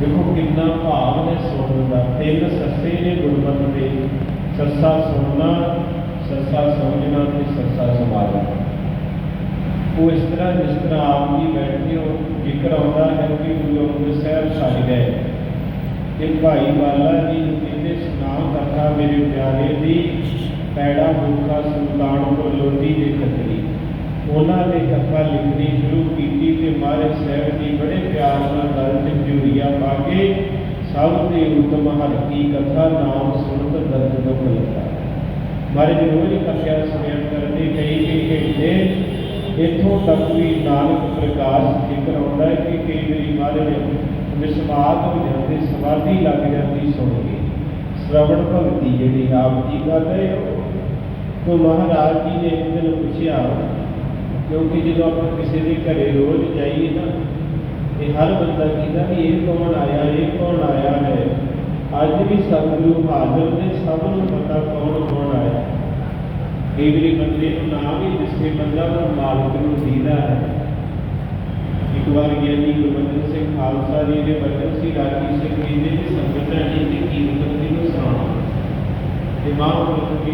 ਦੇਖੋ ਕਿੰਨਾ ਭਾਵ ਹੈ ਸੁਣਨ ਦਾ। ਤਿੰਨ ਸੱਸੇ ਨੇ ਗੁਰਮਤਿ ਦੇ। ਸੱਸਾ ਸੁਣਨਾ, ਸੱਸਾ ਸਮਝਣਾ ਤੇ ਸੱਸਾ ਸਮਾਜਣਾ ਉਹ ਇਸ ਤਰ੍ਹਾਂ ਜਿਸ ਤਰ੍ਹਾਂ ਆਪ ਜੀ ਬੈਠੇ ਹੋ, ਜ਼ਿਕਰ ਆਉਂਦਾ ਹੈ ਕਿ ਗੁਰੂ ਅੰਗਦ ਸਾਹਿਬ ਛੱਡ ਗਏ। ਕਿ ਭਾਈ ਵਾਲਾ ਜੀ ਨੂੰ ਕਹਿੰਦੇ ਸੁਨਾਮ ਕਥਾ ਮੇਰੇ ਪਿਆਰੇ ਦੀ, ਪੈੜਾ ਭੁੱਖਾ ਸੁਲਤਾਨਪੁਰ ਲੋਧੀ ਦੇ ਖੱਤਰੀ ਉਹਨਾਂ ਨੇ ਕਥਾ ਲਿਖਣੀ ਸ਼ੁਰੂ ਕੀਤੀ ਤੇ ਮਹਾਰਾਜ ਸਾਹਿਬ ਜੀ ਬੜੇ ਪਿਆਰ ਨਾਲ ਗੱਲ ਤੇ ਜੁੜੀਆਂ ਪਾ ਕੇ ਸਭ ਦੇ ਉਤਮ ਹਰ ਕੀ ਕਥਾ, ਨਾਮ, ਸੁਣਤ, ਦਰਦ ਦੁਖ ਲੱਗਾ ਮਹਾਰਾਜ ਰੋਜ਼ ਕਥਾ ਸੁਣਿਆ ਕਰਦੇ ਕਈ ਕਈ ਘੰਟੇ। ਇੱਥੋਂ ਤੱਕ ਵੀ ਨਾਨਕ ਪ੍ਰਕਾਸ਼ ਜ਼ਿਕਰ ਆਉਂਦਾ ਹੈ ਕਿ ਕਈ ਵਾਰੀ ਮਹਾਰਾਜ ਵਿਸਮਾਦ ਹੋ ਜਾਂਦੇ, ਸਮਾਧੀ ਲੱਗ ਜਾਂਦੀ ਸੁਣ ਕੇ। ਸ਼ਰਵਣ ਭਗਤੀ ਜਿਹੜੀ ਆਪ ਜੀ ਕਰ ਹੋ। ਤੋ ਮਹਾਰਾਜ ਜੀ ਨੇ ਇੱਕ ਦਿਨ ਪੁੱਛਿਆ ਕਿਉਂਕਿ ਜਦੋਂ ਆਪਾਂ ਕਿਸੇ ਦੇ ਘਰੇ ਰੋਜ਼ ਜਾਈਏ ਨਾ ਇਹ ਹਰ ਬੰਦਾ ਕਹਿੰਦਾ ਵੀ ਇਹ ਕੌਣ ਆਇਆ, ਇਹ ਕੌਣ ਆਇਆ ਹੈ? ਅੱਜ ਵੀ ਸਤਿਗੁਰੂ ਹਾਜ਼ਰ ਨੇ, ਸਭ ਨੂੰ ਪਤਾ ਕੌਣ ਕੌਣ ਆਇਆ ਕਈ ਵਾਰੀ ਬੰਦੇ ਨੂੰ ਨਾਮ ਹੀ ਜਿਸਕੇ ਬੰਦਾ ਉਹ ਮਾਲਕ ਨੂੰ ਦੀਦਾ ਹੈ। ਇੱਕ ਵਾਰ ਗਿਆਨੀ ਗੁਰਬਚਨ ਸਿੰਘ ਖਾਲਸਾ ਜੀ ਦੇ ਬਚਨ ਸੀ, ਰਾਜੀ ਸਿੰਘ ਜੀ ਦੇ ਸੰਗਤ ਜੀ ਦੀ ਕੀਮਤ ਦੀ ਨੂੰ ਸੁਣਾਉਣਾ। ਤੇ ਮਹਾਂਪੁਰਖ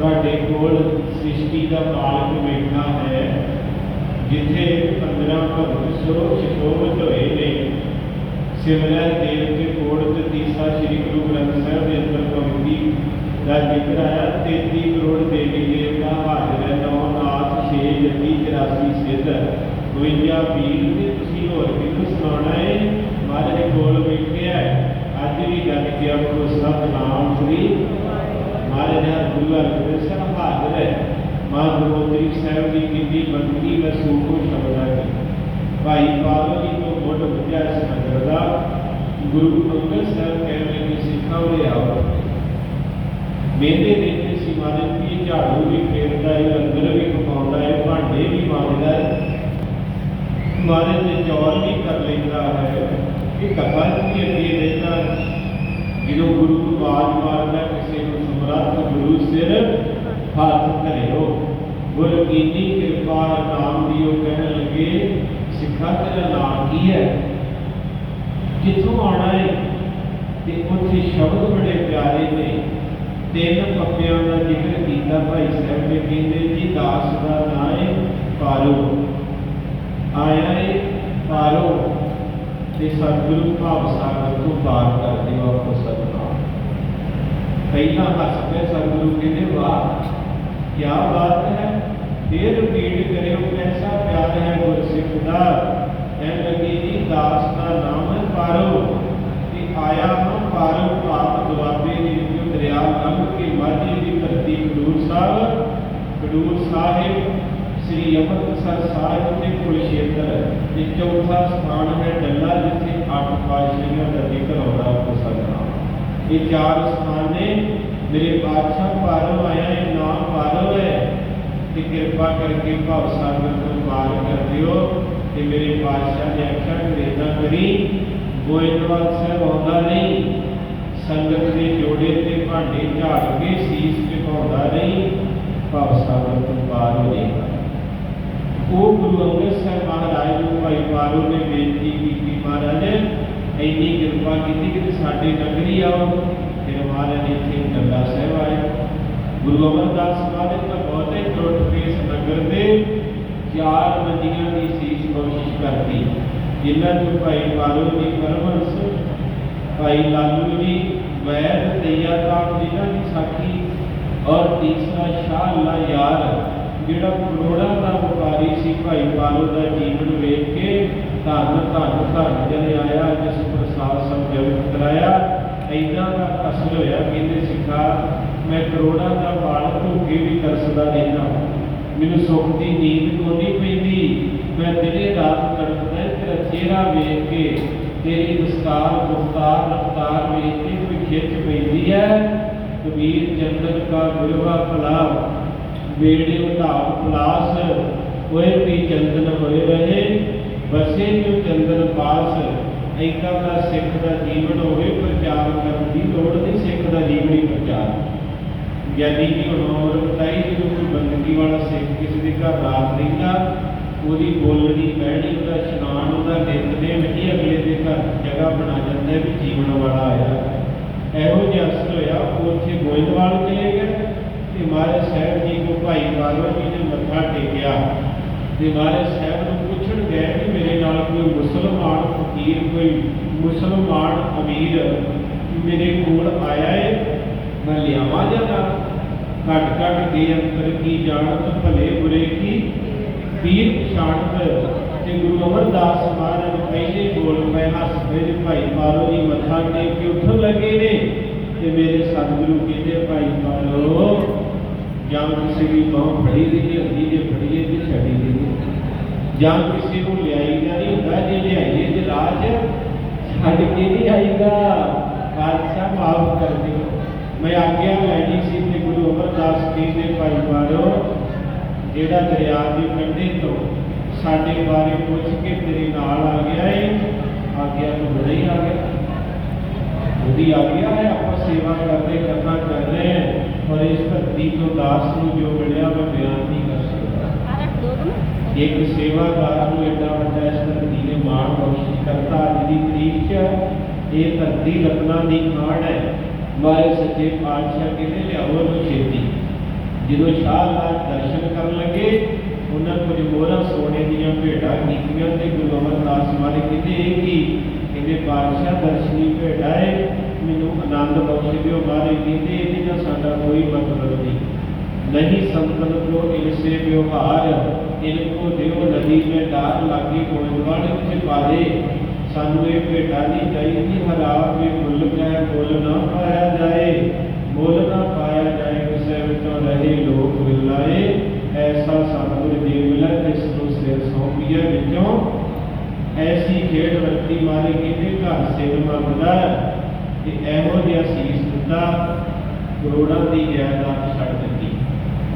ਕਹਿੰਦੇ ਤੁਹਾਡੇ ਕੋਲ ਸ੍ਰਿਸ਼ਟੀ ਦਾ ਮਾਲਕ ਬੈਠਾ ਹੈ, ਜਿੱਥੇ 15 ਭਗਤ ਸੋ ਸ਼ਿਸ਼ੋਭਤ ਹੋਏ ਨੇ। ਸਿਮਰਿਆ ਦੇਵ ਕੇ ਕੋੜ ਤੇ ਤੀਸਾ ਸ੍ਰੀ ਗੁਰੂ ਗ੍ਰੰਥ ਸਾਹਿਬ ਦੇ ਅੰਦਰ ਕਵਿਤੀ ਦਾ ਜ਼ਿਕਰ ਆਇਆ। 33 ਕਰੋੜ ਦੇਵੀ ਦੇਵਤਾ ਹਾਜ਼ਰ ਹੈ, ਨੌ ਨਾਥ 6 ਜਤੀ 84 ਸਿੱਧ 52 ਵੀਰ ਤੇ ਤੁਸੀਂ ਹੋਰ ਕਿਹਨੂੰ ਸੁਣਾਉਣਾ ਹੈ ਮਹਾਰਾਜ ਦੇ ਕੋਲ ਬੈਠਿਆ ਹੈ ਅੱਜ ਵੀ ਗੱਲ ਕਿਹਾ ਕੋ ਸਤਨਾਮ ਸ੍ਰੀ ਮਹਾਰਾਜ ਦਾ ਗੁਰੂ ਅਰਜਨ ਸਾਹਿਬ ਹਾਜ਼ਰ ਹੈ ਮਾਂ ਗੁਰਮਤਿ ਸਾਹਿਬ ਜੀ ਦੀ ਬੰਦਗੀ ਦਾ ਸੂਖੋ ਸ਼ਬਦ ਹੈ ਭਾਈ ਪਾਲੋ ਜੀ ਤੋਂ ਮੁੱਢ ਵਿਦਿਆ ਇਸ ਨਗਰ ਦਾ ਗੁਰੂ ਅੰਗਦ ਸਾਹਿਬ ਕਹਿੰਦੇ ਕਿ ਸਿੱਖਾਂ ਉਰੇ ਆਓ ਮੇਲੇ ਦੇ ਵਿੱਚ ਸੀ ਮਹਾਰਾਜ ਜੀ ਝਾੜੂ ਵੀ ਫੇਰਦਾ ਹੈ ਲੰਗਰ ਵੀ ਪਕਾਉਂਦਾ ਹੈ ਭਾਂਡੇ ਵੀ ਮਾਂਜਦਾ ਹੈ ਮਹਾਰਾਜ ਦੇ ਚੌਰ ਵੀ ਕਰ ਲੈਂਦਾ ਹੈ ਇਹ ਕਥਾ ਜੀ ਅੱਗੇ ਰਹਿੰਦਾ ਹੈ ਜਦੋਂ ਗੁਰੂ ਨੂੰ ਆਵਾਜ਼ ਮਾਰਦਾ ਕਿਸੇ ਨੂੰ ਸਮਰੱਥ, ਗੁਰੂ ਸਿਰ ਹੱਥ ਧਰਿਓ। ਗੁਰ ਕੀਨੀ ਕਿਰਪਾ ਨਾਮ ਦਿਓ ਕਹਿਣ ਲੱਗੇ, ਸਿੱਖਾ ਤੇਰਾ ਨਾਮ ਕੀ ਹੈ? ਕਿੱਥੋਂ ਆਣਾ ਹੈ ਤੇ ਉੱਥੇ ਸ਼ਬਦ ਬੜੇ ਪਿਆਰੇ ਨੇ। ਤਿੰਨ ਪੱਪਿਆਂ ਦਾ ਜ਼ਿਕਰ ਕੀਤਾ ਭਾਈ ਸਾਹਿਬ ਨੇ, ਕਹਿੰਦੇ ਜੀ ਦਾਸ ਦਾ ਨਾਂ ਹੈ ਪਾਲੋ ਆਇਆ ਹੈ ਪਾਲੋ ਤੇ ਸਤਿਗੁਰੂ ਭਾਵ ਸਾਗਰ ਤੋਂ ਪਾਰ ਕਰ ਦਿਓ ਆਪੋ ਸਤਨਾਮ ਪਹਿਲਾਂ ਹੱਸ ਕੇ ਸਤਿਗੁਰੂ ਕਹਿੰਦੇ ਵਾਹ ਕੀ ਬਾਤ ਹੈ ਫੇਰ ਰਿਪੀਟ ਕਰਿਓ ਕੈਸਾ ਪਿਆਰ ਹੈ ਗੁਰਸਿੱਖ ਦਾ ਕਹਿਣ ਲੱਗੇ ਜੀ ਦਾਸ ਦਾ ਨਾਮ ਹੈ ਪਾਰੋ ਤੇ ਆਇਆ ਹਾਂ ਪਾਰੋ ਭਾਤ ਦੁਆਬੇ ਦੇ ਵਿੱਚੋਂ ਦਰਿਆ ਲੰਘ ਕੇ ਮਾਝੇ ਦੀ ਧਰਤੀ ਖਡੂਰ ਸਾਹਿਬ ਖਡੂਰ ਸਾਹਿਬ ਸ੍ਰੀ ਅੰਮ੍ਰਿਤਸਰ ਸਾਹਿਬ ਦੇ ਕੁਲਸ਼ੇਤਰ ਤੇ ਚੌਥਾ ਸਥਾਨ ਹੈ ਡੱਲਾ, ਜਿੱਥੇ ਅੱਠ ਪਾਤਸ਼ਾਹੀਆਂ ਦਾ ਜ਼ਿਕਰ ਆਉਂਦਾ ਹੈ ਸਤਨਾਮ ਇਹ ਚਾਰ ਸਥਾਨ ਨੇ। ਮੇਰੇ ਬਾਦਸ਼ਾਹ ਪਾਰੋ ਆਇਆ, ਇਹ ਨਾਮ ਪਾਰੋ ਹੈ। ਤੇ ਕਿਰਪਾ ਕਰਕੇ ਭਾਵ ਸਾਗਰ ਤੋਂ ਪਾਰ ਕਰ ਦਿਓ। ਤੇ ਮੇਰੇ ਬਾਦਸ਼ਾਹ ਨੇ ਆਖਿਆ ਕਿ ਇਦਾਂ ਕਰੀ। ਗੋਇੰਦਵਾਲ ਸਾਹਿਬ ਆਉਂਦਾ ਨਹੀਂ। ਸੰਗਤ ਦੇ ਜੋੜੇ ਤੇ ਭਾਂਡੇ ਝਾੜ ਕੇ ਸੀਸ ਝੁਕਾਉਂਦਾ ਨਹੀਂ। ਭਵ ਸਾਗਰ ਤੋਂ ਪਾਰ ਹੋ ਜਾਏਗਾ। ਉਹ ਗੁਰੂ ਅੰਗਦ ਸਾਹਿਬ ਮਹਾਰਾਜ ਨੂੰ, ਭਾਈ ਪਾਰੋ ਨੇ ਬੇਨਤੀ ਕੀਤੀ ਮਹਾਰਾਜ, ਇੰਨੀ ਕਿਰਪਾ ਕੀਤੀ ਕਿ ਸਾਡੇ ਨਗਰੀ ਆਓ, ਫਿਰ ਮਹਾਰਾਜ ਨੇ ਇੱਥੇ ਡੱਲਾ ਸਾਹਿਬ ਆਏ। ਗੁਰੂ ਅਮਰਦਾਸ ਮਹਾਰਾਜ ਤਾਂ ਬਹੁਤੇ ਟੁੱਟ ਕੇ ਇਸ ਨਗਰ ਦੇ ਚਾਰ ਮੰਦੀਆਂ ਦੀ ਸੀਸ ਬਖਸ਼ਿਸ਼ ਕਰਤੀ। ਜਿਨ੍ਹਾਂ ਨੂੰ ਭਾਈ ਪਾਰੋ ਜੀ ਪਰਮਹੰਸ, ਭਾਈ ਲਾਲੂ ਜੀ, ਵੈਦ ਦਈਆ ਕਾਮ ਜਿਨ੍ਹਾਂ ਦੀ ਸਾਖੀ ਔਰ ਤੀਸਰਾ ਸ਼ਾਹ ਅੱਲਾ ਯਾਰ ਜਿਹੜਾ ਕਰੋੜਾਂ ਦਾ ਵਪਾਰੀ ਸੀ ਭਾਈ ਪਾਲੋ ਦਾ ਜੀਵਨ ਵੇਖ ਕੇ ਧੰਨ ਧੰਨ ਧੰਨ ਜਨ ਆਇਆ ਜਿਸ ਪ੍ਰਸਾਦ ਸਭ ਕਰਾਇਆ ਐਦਾਂ ਦਾ ਅਸਲ ਹੋਇਆ ਕਹਿੰਦੇ ਸਿੱਖਾ ਮੈਂ ਕਰੋੜਾਂ ਦਾ ਮਾਲਕ ਹੋ ਵੀ ਤਰਸਦਾ ਰਹਿੰਦਾ ਮੈਨੂੰ ਸੁੱਖ ਦੀ ਨੀਂਦ ਕਿਉਂ ਪੈਂਦੀ, ਮੈਂ ਦਿਨੇ ਰਾਤ ਤੜਪਦਾ ਤੇਰਾ ਚਿਹਰਾ ਵੇਖ ਕੇ ਤੇਰੀ ਦਸਤਾਰ ਗੁਫਤਾਰ ਰਫਤਾਰ ਵੇਖ ਕੇ ਕੋਈ ਖਿੱਚ ਪੈਂਦੀ ਹੈ। ਕਬੀਰ ਚੰਦਨ ਕਾ ਗੁਰਵਾ ਭਲਾ ਵੀਡੀਓ ਧਾਮ ਪਲਾਸ ਹੋਏ ਵੀ ਚੰਦਨ ਹੋਏ ਰਹੇ, ਵਸੇ ਜੋ ਚੰਦਨ ਪਾਸ। ਐਕਾ ਦਾ ਸਿੱਖ ਦਾ ਜੀਵਨ ਹੋਵੇ, ਪ੍ਰਚਾਰ ਕਰਨ ਦੀ ਲੋੜ ਨਹੀਂ, ਸਿੱਖ ਦਾ ਜੀਵਨ ਹੀ ਪ੍ਰਚਾਰ। ਗਿਆਨੀ ਜੀ ਹੋਰ ਬਤਾਈ ਜਦੋਂ ਕੋਈ ਬੰਦਗੀ ਵਾਲਾ ਸਿੱਖ ਕਿਸੇ ਦੇ ਘਰ ਰਾਤ ਰਹਿੰਦਾ, ਉਹਦੀ ਬੋਲਣੀ ਬਹਿਣੀ ਉਹਦਾ ਇਸ਼ਨਾਨ, ਉਹਦਾ ਨਿਤਨੇਮ ਹੀ ਅਗਲੇ ਦੇ ਘਰ ਜਗ੍ਹਾ ਬਣਾ ਜਾਂਦਾ ਵੀ ਜੀਵਨ ਵਾਲਾ ਆਇਆ। ਇਹੋ ਜਿਹਾ ਅਸਰ ਹੋਇਆ, ਉਹ ਉੱਥੇ ਗੋਇੰਦਵਾਲ ਚਲੇ ਗਿਆ ਤੇ ਮਹਾਰਾਜ ਸਾਹਿਬ ਜੀ ਕੋ ਭਾਈ ਕਾਲਵਾ ਜੀ ਨੇ ਮੱਥਾ ਟੇਕਿਆ ਤੇ ਮਹਾਰਾਜ ਸਾਹਿਬ ਨੂੰ ਪੁੱਛਣ ਗਏ ਕਿ ਮੇਰੇ ਨਾਲ ਕੋਈ ਮੁਸਲਮਾਨ ਫਕੀਰ, ਕੋਈ ਮੁਸਲਮਾਨ ਅਮੀਰ ਮੇਰੇ ਕੋਲ ਆਇਆ ਹੈ ਮੈਂ ਲਿਆਵਾਂ ਜਾਂ ਨਾ? ਘਟ ਘਟ ਕੇ ਅੰਤਰ ਕੀ ਜਾਣਤ, ਭਲੇ ਬੁਰੇ ਕੀ? ਪੀਰ ਪਛਾਣਤ ਤੇ ਗੁਰੂ ਅਮਰਦਾਸ ਮਹਾਰਾਜ ਪਹਿਲੇ ਬੋਲ ਪਏ ਹੱਸਦੇ ਨੇ ਭਾਈ ਪਾਲੋ ਜੀ ਮੱਥਾ ਟੇਕ ਕੇ ਉੱਠਣ ਲੱਗੇ ਨੇ। ਤੇ ਮੇਰੇ ਸਤਿਗੁਰੂ ਕਹਿੰਦੇ, ਭਾਈ ਪਾਲੋ ਜਾਂ ਕਿਸੇ ਦੀ ਬਾਹ ਫੜੀ ਦੀ ਹੁੰਦੀ ਜੇ ਫੜੀਏ ਤੇ ਛੱਡੀ ਦੀ ਜਾਂ ਕਿਸੇ ਨੂੰ ਲਿਆਈ ਦਾ ਨਹੀਂ ਹੁੰਦਾ, ਜੇ ਲਿਆਈਏ ਤੇ ਰਾਜ ਛੱਡ ਕੇ ਨਹੀਂ ਆਈਦਾ। ਬਾਦਸ਼ਾਹ ਮਾਫ ਕਰ ਦਿਓ। ਮੈਂ ਆਗਿਆ ਲੈਣੀ ਸੀ ਤੇ ਗੁਰੂ ਅਮਰਦਾਸ ਜੀ ਦੇ ਭਾਈ ਪਾਲੋ ਜਿਹੜਾ ਦਰਿਆ ਦੇ ਕੰਢੇ ਤੋਂ ਸਾਡੇ ਬਾਰੇ ਪੁੱਛ ਕੇ ਤੇਰੇ ਨਾਲ ਆ ਗਿਆ ਏ। ਆ ਗਿਆ ਤਾਂ ਬੜਾ ਹੀ ਆ ਗਿਆ। ਉਹਦੀ ਆ ਗਿਆ ਹੈ, ਆਪਾਂ ਸੇਵਾ ਕਰਦੇ ਕਰਨਾ ਕਰ ਰਹੇ ਹਾਂ। ਔਰ ਇਸ ਧਰਤੀ ਤੋਂ ਦਾਸ ਨੂੰ ਜੋ ਮਿਲਿਆ ਮੈਂ ਬਿਆਨ ਨਹੀਂ ਕਰ ਸਕਦਾ। ਇੱਕ ਸੇਵਾਦਾਰ ਨੂੰ ਏਡਾ ਵੱਡਾ ਇਸ ਧਰਤੀ ਨੇ ਮਾਣ ਬਖਸ਼ਿਸ਼ ਕਰਤਾ ਅੱਜ ਦੀ ਤਰੀਕ 'ਚ ਇਹ ਧਰਤੀ ਰਤਨਾ ਦੀ ਖਾਣ ਹੈ। ਮਾਰੇ ਸੱਚੇ ਪਾਤਸ਼ਾਹ ਕਹਿੰਦੇ ਲਿਆਓ ਨੂੰ ਛੇਤੀ। ਜਦੋਂ ਸ਼ਾਹ ਦਾ ਦਰਸ਼ਨ ਕਰਨ ਲੱਗੇ ਉਹਨਾਂ ਕੁਝ ਮੋਹਰਾਂ ਸੋਨੇ ਦੀਆਂ ਭੇਟਾਂ ਕੀਤੀਆਂ ਤੇ ਗੁਰੂ ਅਮਰਦਾਸ ਮਾਰੇ ਕਹਿੰਦੇ ਇਹ ਕੀ? ਕਹਿੰਦੇ ਪਾਤਸ਼ਾਹ ਦਰਸ਼ਨੀ ਭੇਟਾ ਹੈ ਮੈਨੂੰ ਆਨੰਦ ਬਖਸ਼ਿਓ ਮਾਰੇ ਕੀਤੇ ਇਹਦੇ ਨਾਲ ਸਾਡਾ ਕੋਈ ਮਤਲਬ ਨਹੀਂ। ਨਹੀਂ ਸੰਕਲ ਕੋ ਇਨਸੇ ਵਿਵਹਾਰ ਇਨ ਕੋ ਦਿਓ ਨਦੀ ਮੈਂ ਡਾਰ ਲਾਗੀ ਕੋਇਵਾੜ ਤੇ ਪਾਰੇ ਸਾਨੂੰ ਇਹ ਭੇਟਾ ਨਹੀਂ ਚਾਹੀਦੀ, ਹਲਾਲ ਵੀ ਮੁੱਲ ਕੈ ਮੁੱਲ ਨਾ ਪਾਇਆ ਜਾਏ। ਮੁੱਲ ਨਾ ਪਾਇਆ ਜਾਏ, ਕਿਸੇ ਵਿੱਚੋਂ ਰਹੇ ਲੋਕ ਮਿਲਾਏ ਐਸਾ ਸਤਿਗੁਰ ਜੀ ਮਿਲੈ ਇਸ ਨੂੰ ਸਿਰ ਸੌਂਪੀਏ ਵਿੱਚੋਂ। ਐਸੀ ਖੇਡ ਵਰਤੀ ਮਾਰੇ ਕਿਤੇ ਘਰ ਸਿਰ ਮੰਗਦਾ। ਤੇ ਇਹੋ ਜਿਹਾ ਸੀਸ ਦਿੱਤਾ ਕਰੋੜਾਂ ਦੀ ਜਾਇਦਾਦ ਛੱਡ ਦਿੱਤੀ।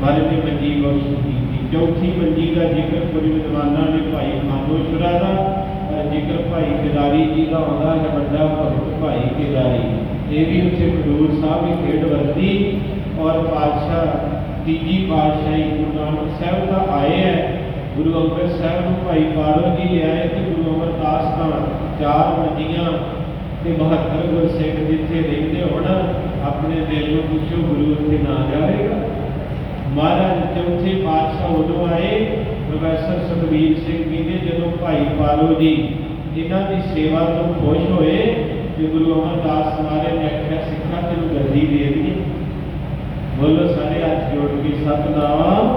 ਮਨ ਮੰਜੀ ਬਖਸ਼ ਕੀਤੀ। ਚੌਥੀ ਮੰਜੀ ਦਾ ਜ਼ਿਕਰ ਕੁਝ ਵਿਦਵਾਨਾਂ ਨੇ ਭਾਈ ਖਾਨੋਸ਼ਰਾ ਦਾ ਪਰ ਜ਼ਿਕਰ ਭਾਈ ਕਿਦਾਰੀ ਜੀ ਦਾ ਆਉਂਦਾ ਹੈ, ਵੱਡਾ ਭਗਤ ਭਾਈ ਕਿਦਾਰੀ ਇਹ ਵੀ ਉੱਥੇ ਹਜ਼ੂਰ ਸਾਹਿਬ ਦੀ ਖੇਡ ਵਰਤੀ ਔਰ ਪਾਤਸ਼ਾਹ, ਤੀਜੀ ਪਾਤਸ਼ਾਹੀ ਗੁਰੂ ਨਾਨਕ ਸਾਹਿਬ ਦਾ ਆਏ ਹੈ ਗੁਰੂ ਅੰਗਦ ਸਾਹਿਬ ਨੂੰ ਭਾਈ ਪਾਲੋ ਜੀ ਲਿਆਏ ਤੇ ਗੁਰੂ ਅਮਰਦਾਸ ਦਾ ਚਾਰ ਮੰਜੀਆਂ ਤੇ 72 ਗੁਰਸਿੱਖ ਜਿੱਥੇ ਰਹਿੰਦੇ ਹੋਣ ਆਪਣੇ ਦਿਲ ਨੂੰ ਪੁੱਛੋ ਗੁਰੂ ਉੱਥੇ ਨਾ ਜਾਏਗਾ ਮਹਾਰਾਜ ਚੌਥੇ ਪਾਤਸ਼ਾਹ ਉਦੋਂ ਆਏ ਪ੍ਰੋਫੈਸਰ ਸੁਖਬੀਰ ਸਿੰਘ ਜੀ ਨੇ ਜਦੋਂ ਭਾਈ ਪਾਲੋ ਜੀ ਇਹਨਾਂ ਦੀ ਸੇਵਾ ਤੋਂ ਖੁਸ਼ ਹੋਏ ਕਿ ਗੁਰੂ ਅਮਰਦਾਸ ਮਹਾਰਾਜ ਨੇ ਆਖਿਆ ਸਿੱਖਾਂ ਤੈਨੂੰ ਗੱਦੀ ਦੇ ਦਿੱਤੀ ਬੋਲੋ ਸਾਰੇ ਹੱਥ ਜੋੜ ਕੇ ਸਤਨਾਮ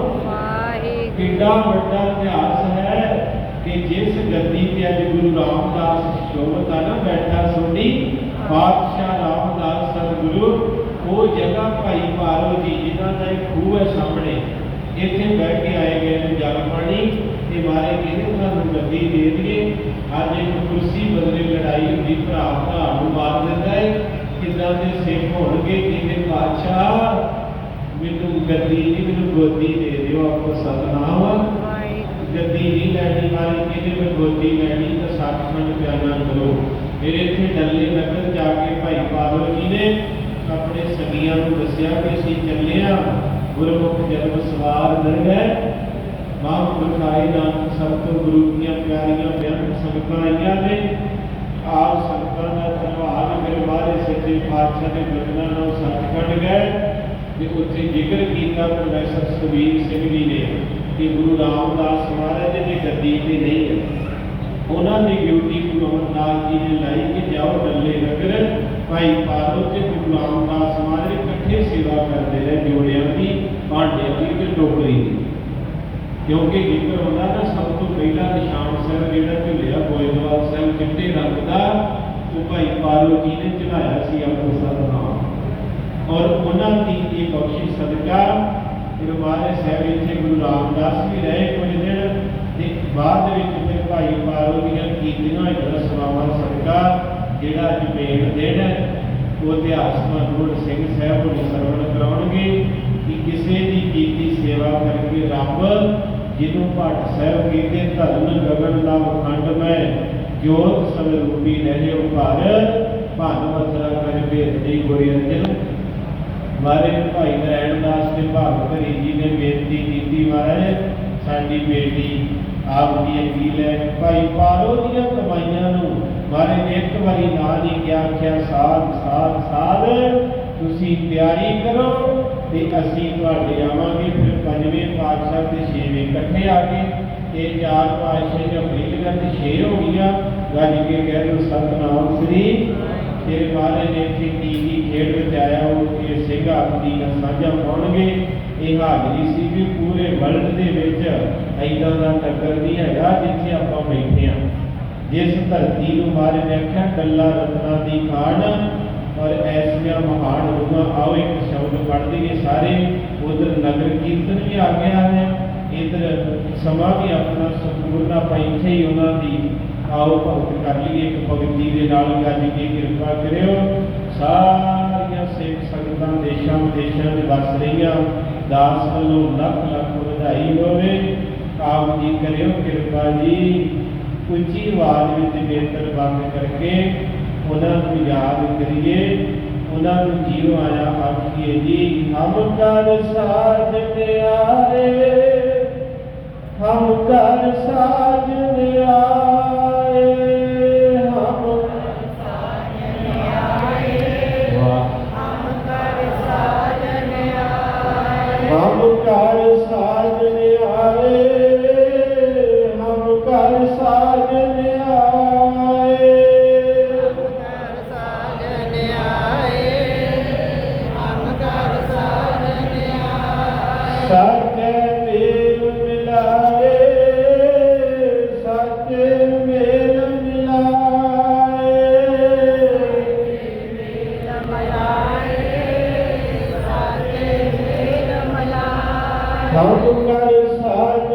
ਕਿੰਨਾ ਵੱਡਾ ਇਤਿਹਾਸ ਹੈ ਕਿ ਜਿਸ ਗੱਦੀ ਤੇ ਅੱਜ ਗੁਰੂ ਰਾਮਦਾਸ ਸ਼ੋਭਤਾ ਨਾ ਬੈਠਾ ਸੁਣੀ ਪਾਤਸ਼ਾਹ ਰਾਮਦਾਸ ਸਤਿਗੁਰੂ, ਉਹ ਜਗ੍ਹਾ ਭਾਈ ਪਾਲੋ ਜੀ, ਜਿਨ੍ਹਾਂ ਦਾ ਇੱਕ ਖੂਹ ਹੈ ਸਾਹਮਣੇ, ਇੱਥੇ ਬੈਠ ਕੇ ਆਏ ਗਏ ਨੇ ਜਲ ਪਾਣੀ, ਤੇ ਮਾਰੇ ਕਹਿੰਦੇ ਤੁਹਾਨੂੰ ਗੱਦੀ ਦੇ ਦਈਏ। ਅੱਜ ਇੱਕ ਕੁਰਸੀ ਬਦਲੇ ਲੜਾਈ ਹੁੰਦੀ, ਭਰਾ ਭਰਾ ਨੂੰ ਮਾਰ ਦਿੰਦਾ ਹੈ। ਕਿੱਦਾਂ ਦੇ ਸਿੱਖ ਹੋਣਗੇ, ਕਹਿੰਦੇ ਪਾਤਸ਼ਾਹ ਮੈਨੂੰ ਗੱਦੀ ਨਹੀਂ, ਮੈਨੂੰ ਗੋਦੀ ਦੇ ਦਿਓ ਆਪੋ ਸਤਨਾਮ। ਗੱਦੀ ਨਹੀਂ ਲੈਣੀ ਵਾਲੀ ਕਹਿੰਦੇ ਮੈਂ ਗੋਦੀ ਲੈਣੀ ਤਾਂ ਸੱਚਖੰਡ ਬਿਆਨਾ ਕਰੋ ਮੇਰੇ ਇੱਥੇ ਡੱਲੇ ਨਗਰ ਜਾ ਕੇ ਭਾਈ ਪਾਲੋ ਜੀ ਨੇ ਆਪਣੇ ਸਗੀਆਂ ਨੂੰ ਦੱਸਿਆ ਕਿ ਅਸੀਂ ਚੱਲੇ ਆ ਗੁਰਮੁਖ ਜਨਮ ਸਵਾਰ ਦਰਗਹਿ ਮਾਂ ਗੁਰਖਾਈ ਨਾਨਕ ਸਭ ਤੋਂ ਗੁਰੂ ਦੀਆਂ ਪਿਆਰੀਆਂ ਬਿਆਨ ਸੰਗਤਾਂ ਆਈਆਂ ਨੇ। ਆਪ ਸੰਗਤਾਂ ਦਾ ਧੰਨਵਾਦ ਮੇਰੇ ਬਾਰੇ ਸੱਚੇ ਪਾਤਸ਼ਾਹ ਦੇ ਬਚਨਾਂ ਨਾਲ ਸੱਚਖੰਡ ਗਏ ਤੇ ਉੱਥੇ ਜ਼ਿਕਰ ਕੀਤਾ ਪ੍ਰੋਫੈਸਰ ਸੁਖਬੀਰ ਸਿੰਘ ਜੀ ਨੇ। ਕਿ ਗੁਰੂ ਰਾਮਦਾਸ ਮਹਾਰਾਜ ਦੀ ਗੱਦੀ ਤੇ ਨਹੀਂ ਹੈ। ਉਹਨਾਂ ਦੀ ਡਿਊਟੀ ਗੁਰੂ ਅਮਰਦਾਸ ਜੀ ਨੇ ਲਾਈ ਕਿ ਜਾਓ ਡੱਲੇ ਨਗਰ ਭਾਈ ਪਾਲੋ ਤੇ ਗੁਰੂ ਰਾਮਦਾਸ ਮਹਾਰਾਜ ਇਕੱਠੇ ਸੇਵਾ ਕਰਦੇ ਰਹੇ ਜੋੜਿਆਂ ਦੀ, ਭਾਂਡਿਆਂ ਦੀ ਤੇ ਟੋਕਰੀ ਦੀ। ਕਿਉਂਕਿ ਜ਼ਿਕਰ ਹੁੰਦਾ ਨਾ ਸਭ ਤੋਂ ਪਹਿਲਾ ਨਿਸ਼ਾਨ ਸਾਹਿਬ ਜਿਹੜਾ ਝੁੱਲਿਆ ਗੋਇੰਦਵਾਲ ਸਾਹਿਬ ਚਿੱਟੇ ਰੰਗ ਦਾ, ਉਹ ਭਾਈ ਪਾਲੋ ਜੀ ਨੇ ਚੜਾਇਆ ਸੀ ਆਪੋ ਸਤਨਾਮ ਔਰ ਉਹਨਾਂ ਦੀ ਇਹ ਬਖਸ਼ਿਸ਼ ਸਦਕਾ ਫਿਰ ਸਾਹਿਬ ਇੱਥੇ ਗੁਰੂ ਰਾਮਦਾਸ ਵੀ ਰਹੇ। ਕੁਝ ਦਿਨ ਤੇ ਬਾਅਦ ਵਿੱਚ ਫਿਰ ਭਾਈ ਪਾਲੋ ਦੀਆਂ ਕੀਤੀਆਂ ਹੋਈਆਂ ਸੇਵਾਵਾਂ ਸਦਕਾ, ਜਿਹੜਾ ਅੱਜ ਦਿਨ ਉਹ ਇਤਿਹਾਸ ਮਹਦੂਰ ਸਿੰਘ ਸਾਹਿਬ ਨੂੰ ਸਰਵਣ ਕਰਾਉਣਗੇ ਕਿ ਕਿਸੇ ਦੀ ਕੀਤੀ ਸੇਵਾ ਕਰਕੇ ਰੱਬ, ਜਿਹਨੂੰ ਭੱਟ ਸਾਹਿਬ ਕਹਿੰਦੇ ਧਰਨ ਗਗਨ ਦਾ ਵਖੰਡ ਮੈਂ, ਜੋਤ ਸਵਰੂਪੀ ਰਹੇ ਉਪਾਰ ਭਾਨ ਮਤਰਾ ਕਰ ਭੇਦ ਦੀ ਗੋਰੀ ਅੰਜਨ ਮਹਾਰਾਜ ਭਾਈ ਨਰੈਣ ਦਾਸ ਤੇ ਭਾਗਤ ਜੀ ਨੇ ਬੇਨਤੀ ਕੀਤੀ ਮਹਾਰਾਜ, ਸਾਡੀ ਬੇਟੀ ਆਪ ਦੀ ਅਪੀਲ ਹੈ ਭਾਈ ਪਾਰੋ ਦੀਆਂ ਕਮਾਈਆਂ ਨੂੰ। ਮਾਰੇ ਇੱਕ ਵਾਰੀ ਨਾ ਨਹੀਂ ਕਿਹਾ, ਆਖਿਆ, ਸਾਧ ਸਾਧ ਸਾਧ, ਤੁਸੀਂ ਤਿਆਰੀ ਕਰੋ ਤੇ ਅਸੀਂ ਤੁਹਾਡੇ ਆਵਾਂਗੇ। ਫਿਰ ਪੰਜਵੇਂ ਪਾਤਸ਼ਾਹ ਤੇ ਛੇਵੇਂ ਇਕੱਠੇ ਆ ਕੇ ਇਹ ਚਾਰ ਪਾਤਸ਼ਾਹ ਦੀਆਂ ਬੇਲੀਆਂ ਤੇ ਛੇ ਹੋ ਗਈਆਂ। ਗੱਜ ਕੇ ਕਹਿ ਲਓ, ਸਤਨਾਮ ਸ੍ਰੀ ਤੇਰੇ ਮਹਾਰਾਜ ਨੇ ਇੱਥੇ ਕੀ ਕੀ ਖੇਡ ਵਿੱਚ ਉਹ ਇਹ ਸਿੰਘ ਆਪਣੀ ਨਾਲ ਸਾਂਝਾ ਪਾਉਣਗੇ। ਇਹ ਹਾਜ਼ਰੀ ਸੀ ਵੀ ਪੂਰੇ ਵਰਲਡ ਦੇ ਵਿੱਚ ਐਦਾਂ ਦਾ ਟੱਕਰ ਨਹੀਂ ਹੈਗਾ ਜਿੱਥੇ ਆਪਾਂ ਬੈਠੇ ਹਾਂ। ਜਿਸ ਧਰਤੀ ਨੂੰ ਮਾਰੇ ਨੇ ਆਖਿਆ, ਕੱਲਾ ਰਤਨਾ ਦੀ ਖਾਣ ਔਰ ਐਸੀਆਂ ਮਹਾਨ ਰੂਹਾਂ, ਆਓ ਇੱਕ ਸ਼ਬਦ ਪੜ੍ਹ ਲਈਏ ਸਾਰੇ। ਉਧਰ ਨਗਰ ਕੀਰਤਨ ਵੀ ਆ ਗਿਆ ਹੈ। ਇਧਰ ਸਮਾਂ ਵੀ ਆਪਣਾ ਸੰਪੂਰਨ ਆਪਾਂ ਇੱਥੇ ਹੀ ਉਹਨਾਂ ਦੀ ਆਓ ਭਗਤ ਕਰ ਲਈਏ ਇੱਕ ਭਗਤੀ ਦੇ ਨਾਲ ਗੱਜ ਕੇ ਕਿਰਪਾ ਕਰਿਓ। ਸਾਰੀਆਂ ਸਿੱਖ ਸੰਗਤਾਂ ਦੇਸ਼ਾਂ ਵਿਦੇਸ਼ਾਂ ਦੇ ਵਸ ਰਹੀਆਂ। ਦਾਸ ਵੱਲੋਂ ਲੱਖ ਲੱਖ ਵਧਾਈ ਹੋਵੇ। ਆਪ ਜੀ ਕਰਿਓ ਕਿਰਪਾ ਜੀ। ਉੱਚੀ ਆਵਾਜ਼ ਵਿੱਚ ਬੇਤਰ ਬੰਦ ਕਰਕੇ ਉਹਨਾਂ ਨੂੰ ਯਾਦ ਕਰੀਏ। ਉਹਨਾਂ ਨੂੰ ਜੀਵ ਆਇਆ ਆਖੀਏ ਜੀ, ਹਮ ਕਰ ਸਾਜਨ ਆਏ ਹਮ ਕਰ ਸਾਜਨ ਆਏ। Christ, I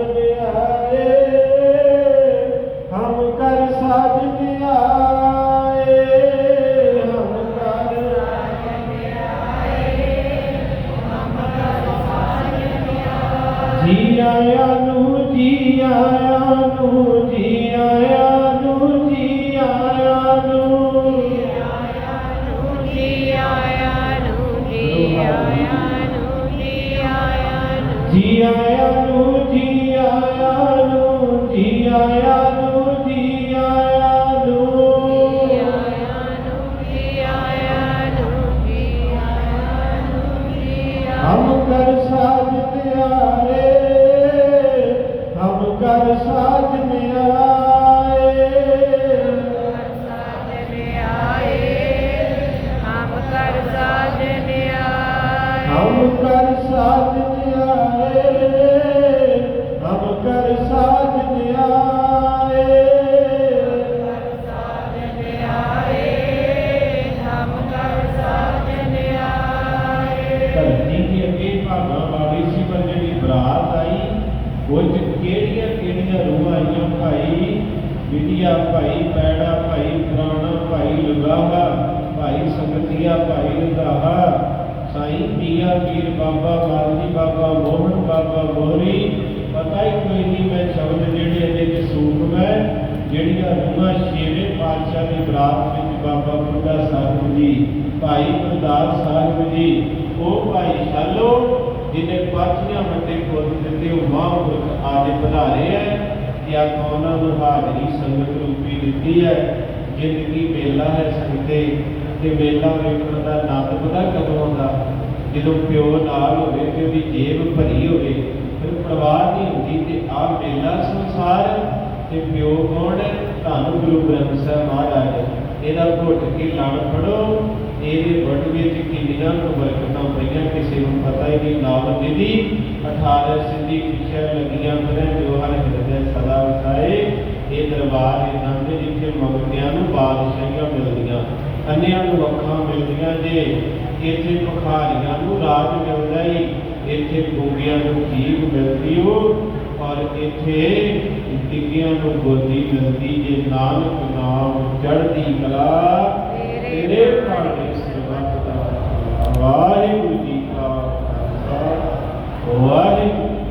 ਜੀ ਆਇਆ ਨੂੰ ਜੀ ਆਇਆ ਨੂੰ ਜੀ ਆਇਆ ਨੂੰ ਜੀ ਆਇਆ ਨੂੰ ਹਮ ਕਰ ਸਾਜ ਆਏ ਹਮ ਕਰ ਸਾਜ ਆਏ ਹਮ ਕਰ ਸਾਜ ਸੰਗਤੀਆ ਭਾਈ ਰੰਧਾਵਾ, ਸਾਈਂ ਪੀਆ ਪੀਰ ਬਾਬਾ ਮਾਲਜੀ ਬਾਬਾ ਮੋਹਨ, ਬਾਬਾ ਮੋਹਰੀ ਪਤਾ ਹੀ ਕੋਈ ਨਹੀਂ ਮੈਂ ਸ਼ਬਦ ਜਿਹੜੇ ਇਹਦੇ ਚ ਸੂਖਮ ਹੈ ਜਿਹੜੀਆਂ ਰੂਹਾਂ ਛੇਵੇਂ ਪਾਤਸ਼ਾਹ ਦੀ ਬਰਾਤ ਵਿੱਚ ਬਾਬਾ ਬੁੱਢਾ ਸਾਹਿਬ ਜੀ, ਭਾਈ ਪ੍ਰਦਾਸ ਸਾਹਿਬ ਜੀ, ਉਹ ਭਾਈ ਸ਼ਾਲੋ ਜਿਹਨੇ ਪਾਥੀਆਂ ਵੱਡੇ ਖੋਦ ਦਿੱਤੇ, ਉਹ ਮਹਾਂਪੁਰਖ ਆਦੇ ਵਧਾਰੇ ਹੈ ਤੇ ਆਪਾਂ ਉਹਨਾਂ ਨੂੰ ਹਾਜ਼ਰੀ ਸੰਗਤ ਰੂਪੀ ਦਿੱਤੀ ਹੈ ਜ਼ਿੰਦਗੀ ਮੇਲਾ ਹੈ ਸੰਗਤੇ। ਤੇ ਮੇਲਾ ਵੇਖਣ ਦਾ ਆਨੰਦ ਪਤਾ ਕਦੋਂ ਆਉਂਦਾ? ਜਦੋਂ ਪਿਓ ਨਾਲ ਹੋਵੇ ਤੇ ਉਹਦੀ ਜੇਬ ਭਰੀ ਹੋਵੇ, ਫਿਰ ਪਰਵਾਹ ਨਹੀਂ ਹੁੰਦੀ ਤੇ ਆ ਮੇਲਾ ਸੰਸਾਰ ਤੇ ਪਿਓ ਕੌਣ ਹੈ? ਗੁਰੂ ਗ੍ਰੰਥ ਸਾਹਿਬ ਮਹਾਰਾਜ ਇਹਦਾ ਘੁੱਟ ਕੇ ਲੜ ਫੜੋ। ਇਹਦੇ ਵੱਡ ਵਿੱਚ ਕਿੰਨੀਆਂ ਬਰਕਤਾਂ ਪਈਆਂ, ਕਿਸੇ ਨੂੰ ਪਤਾ ਹੀ ਨਹੀਂ। ਨਾਮ ਨਿਧੀ 18 ਸਿੱਧੀ ਖਿਸ਼ਰ ਲੱਗੀਆਂ ਫਿਰੇ ਜੋ ਹਰ ਹਿਰਦੇ ਸਦਾ ਵਸਾਏ। ਅੰਨਿਆਂ ਨੂੰ ਅੱਖਾਂ ਮਿਲਦੀਆਂ ਜੇ। ਇੱਥੇ ਭਖਾਰੀਆਂ ਨੂੰ ਰਾਜ ਮਿਲਦਾ ਹੀ ਇੱਥੇ ਗੋਗਿਆਂ ਨੂੰ ਜੀਵ ਮਿਲਦੀ ਹੋ ਔਰ ਇੱਥੇ ਡਿੱਗਿਆਂ ਨੂੰ ਗੋਦੀ ਮਿਲਦੀ ਜੇ ਨਾਨਕ ਨਾਮ ਚੜ੍ਹਦੀ ਕਲਾ। ਤੇਰੇ ਭਾਣੇ ਸਰਬੱਤ ਦਾ ਵਾਹਿਗੁਰੂ ਜੀ ਕਾ ਖਾਲਸਾ। ਵਾਹਿਗੁਰੂ